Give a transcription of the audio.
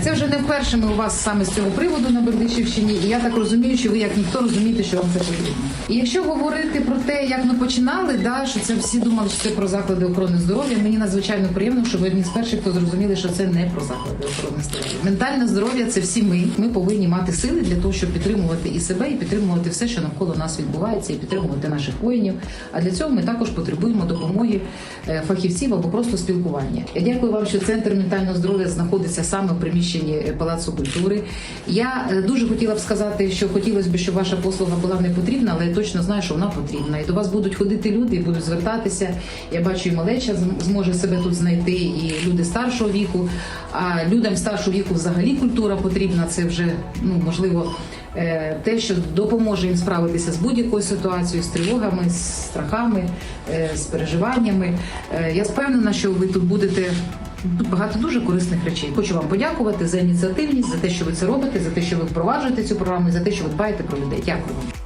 Це вже не вперше ми у вас саме з цього приводу на Бердичівщині, і я так розумію, що ви як ніхто розумієте, що вам це потрібно. І якщо говорити про те, як ми починали, да, що це всі думали, що це про заклади охорони здоров'я, мені надзвичайно приємно, що ви одні з перших, хто зрозуміли, що це не про заклади охорони здоров'я. Ментальне здоров'я це всі ми. Ми повинні мати сили для того, щоб підтримувати і себе, і підтримувати все, що навколо нас відбувається, і підтримувати наших воїнів. А для цього ми також потребуємо допомоги е, фахівців або просто спілкування. Я дякую вам, що центр ментального здоров'я знаходиться саме в приміщенні е, Палацу культури. Я е, дуже хотіла б сказати, що хотілося б, щоб ваша послуга була не потрібна, але я точно знаю, що вона потрібна. І до вас будуть ходити люди, і будуть звертатися. Я бачу, і малеча зможе себе тут знайти, і люди старшого віку. А людям старшого віку взагалі культура потрібна. Це вже ну можливо. е, Те, що допоможе їм справитися з будь-якою ситуацією, з тривогами, з страхами, з переживаннями. Я впевнена, що ви тут будете Багато дуже корисних речей. Хочу вам подякувати за ініціативність, за те, що ви це робите, за те, що ви впроваджуєте цю програму, і за те, що ви дбаєте про людей. Дякую вам.